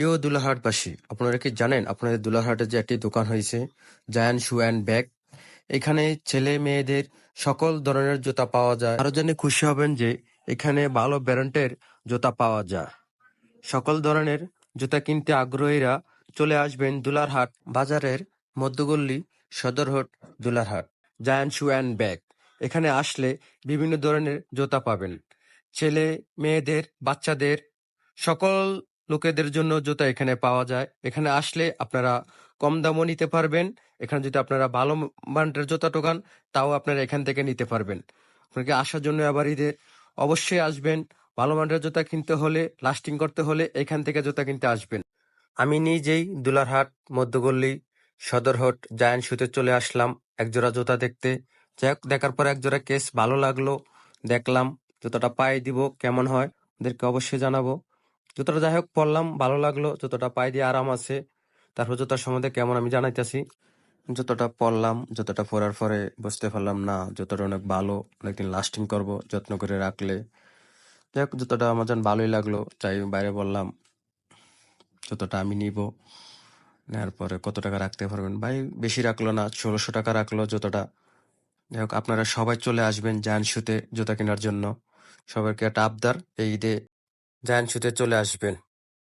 প্রিয় দুলাহাটবাসী আপনারা কি জানেন আপনাদের দুলাহাটে যে একটি দোকান হয়েছে, জায়ান শু অ্যান্ড ব্যাগ? এখানে ছেলে মেয়েদের সকল ধরনের জুতা পাওয়া যায়। আরও জেনে খুশি হবেন যে এখানে ভালো ব্র্যান্ডের জুতা পাওয়া যায়। সকল ধরনের জুতা কিনতে আগ্রহীরা চলে আসবেন দুলারহাট বাজারের মধ্যগল্লি Sadarhat Dularhat giant shoe and bag. এখানে আসলে বিভিন্ন ধরনের জুতা পাবেন। ছেলে মেয়েদের, বাচ্চাদের সকল লোকেদের জন্য জুতা এখানে পাওয়া যায়। এখানে আসলে আপনারা কম দামও নিতে পারবেন। এখানে যদি আপনারা ভালো ব্র্যান্ডের জুতা টোকান, তাও আপনারা এখান থেকে নিতে পারবেন। আপনাকে আসার জন্য আবার ঈদে অবশ্যই আসবেন। ভালো মানের জুতা কিনতে হলে, লাস্টিং করতে হলে এখান থেকে জুতা কিনতে আসবেন। আমি নিজেই দুলারহাট, মধ্যগল্লি, সদরহাট, জায়ান্ট শুতে চলে আসলাম একজোড়া জুতা দেখতে। যাই দেখার পর একজোড়া কেস ভালো লাগল, দেখলাম, জুতাটা পায়ে দিব, কেমন হয়, ওদেরকে অবশ্যই জানাব। জুতাটা যাই হোক পরলাম ভালো লাগল জুতাটা পায়ে দিয়ে আরাম আছে। তারপর জুতার সম্বন্ধে কেমন আমি জানাইতেছি জুতোটা পরলাম জুতোটা পরার পরে বুঝতে পারলাম, না জুতোটা অনেক ভালো, অনেকদিন লাস্টিং করব, যত্ন করে রাখলে। যাই হোক জুতোটা আমার যেন ভালোই লাগল তাই বাইরে বললাম জুতোটা আমি নিব। নেওয়ার পরে কত টাকা রাখতে পারবেন? ভাই, বেশি রাখল না, ষোলোশো টাকা রাখল জুতোটা যাই হোক, আপনারা সবাই চলে আসবেন জায়ান্ট শুতে জুতা কেনার জন্য। সবাইকে একটা আবদার, এই ঈদে জায়ান্ট শুতে চলে আসবেন।